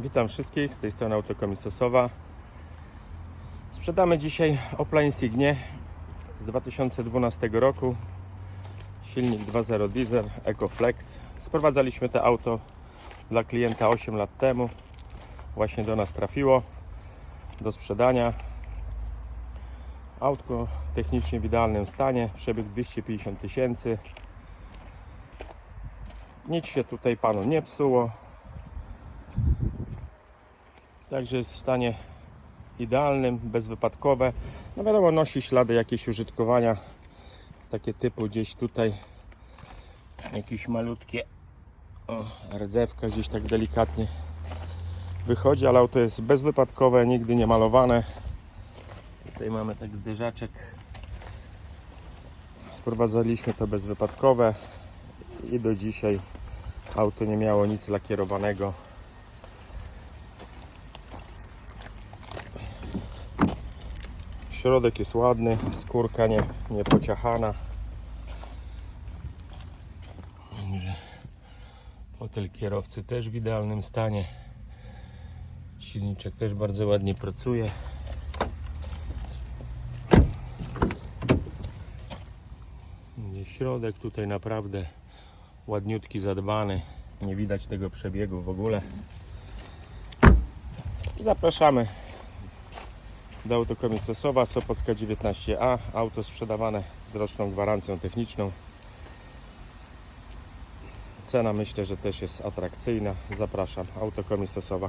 Witam wszystkich, z tej strony Autokomisosowa. Sprzedamy dzisiaj Opla Insignie z 2012 roku. Silnik 2.0 diesel EcoFlex. Sprowadzaliśmy to auto dla klienta 8 lat temu. Właśnie do nas trafiło do sprzedania. Autko technicznie w idealnym stanie, przebieg 250 tysięcy. Nic się tutaj panu nie psuło. Także jest w stanie idealnym, bezwypadkowe. No wiadomo, nosi ślady jakieś użytkowania. Takie typu gdzieś tutaj jakieś malutkie o, rdzewka gdzieś tak delikatnie wychodzi, ale auto jest bezwypadkowe, nigdy nie malowane. Tutaj mamy tak zderzaczek. Sprowadzaliśmy to bezwypadkowe i do dzisiaj auto nie miało nic lakierowanego. Środek jest ładny, skórka nie, nie pociachana. Fotel kierowcy też w idealnym stanie. Silniczek też bardzo ładnie pracuje. Środek tutaj naprawdę ładniutki, zadbany. Nie widać tego przebiegu w ogóle. Zapraszamy do Autokomisosowa Sopocka 19A. Auto sprzedawane z roczną gwarancją techniczną. Cena myślę, że też jest atrakcyjna. Zapraszam. Autokomisosowa.